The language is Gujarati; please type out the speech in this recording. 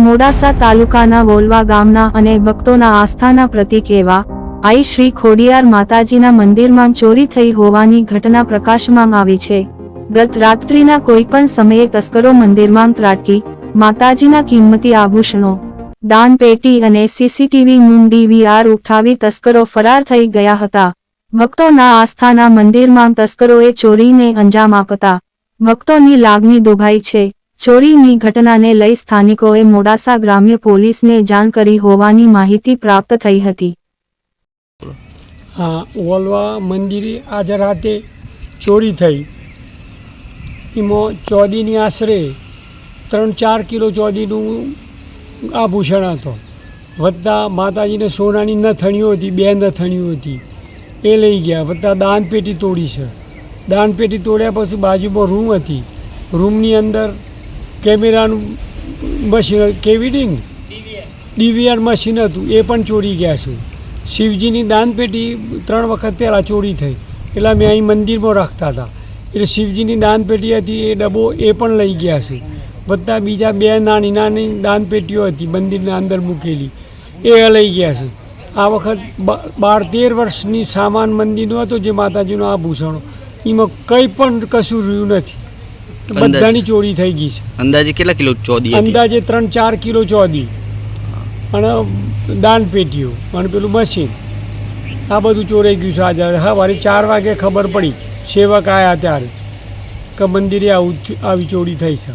મોડાસા તાલુકાના વોલવા ગામના અને ભક્તોના આસ્થાના પ્રતીક એવા આઈ શ્રી ખોડિયાર માતાજીના મંદિરમાં ચોરી થઈ હોવાની ઘટના પ્રકાશમાં આવી છે. ગત રાત્રિના કોઈ પણ સમયે તસ્કરો મંદિરમાં ત્રાટકી, માતાજીના કિંમતી આભૂષણો, દાન પેટી અને સીસીટીવી નું ડીવીઆર ઉઠાવી તસ્કરો ફરાર થઈ ગયા હતા. ભક્તોના આસ્થાના મંદિરમાં તસ્કરોએ ચોરીને અંજામ આપતા ભક્તોની લાગણી દુભાઈ છે. ચોરીની ઘટનાને લઈ સ્થાનિકોએ મોડાસા ગ્રામ્ય પોલીસને જાણ કરી હોવાની માહિતી પ્રાપ્ત થઈ હતી. હા ઓલવા મંદિરે આજે રાતે ચોરી થઈ. એમાં ચોદીની આશરે ત્રણ ચાર કિલો ચોદીનું આભૂષણ હતો. વધતા માતાજીને સોનાની નથણીઓ હતી, બે નથણીઓ હતી. એ લઈ ગયા. વધતા દાનપેટી તોડી છે. દાનપેટી તોડ્યા પછી બાજુમાં રૂમ હતી. રૂમની અંદર કેમેરાનું મશીન કેવીડિંગ ડીવીઆર મશીન હતું, એ પણ ચોરી ગયા છે. શિવજીની દાનપેટી ત્રણ વખત પહેલાં ચોરી થઈ. એટલે મેં અહીં મંદિરમાં રાખતા હતા. એટલે શિવજીની દાનપેટી હતી, એ ડબ્બો એ પણ લઈ ગયા છે. બધા બીજા બે નાની નાની દાનપેટીઓ હતી, મંદિરના અંદર મૂકેલી. એ લઈ ગયા છે. આ વખત બાર તેર વર્ષની સામાન મંદિરનો હતો, જે માતાજીનો આભૂષણો. એમાં કંઈ પણ કશું રહ્યું નથી? બધાની ચોરી થઈ ગઈ છે. અંદાજે કેટલા કિલો ચોદી અંદાજે ત્રણ ચાર કિલો ચોદી. અને દાન પેટીઓ અને પેલું મશીન. આ બધું ચોરાઈ ગયું છે આજે. હા વારે ચાર વાગે ખબર પડી. સેવક આવ્યા ત્યારે કે મંદિરે આવું આવી ચોરી થઈ છે.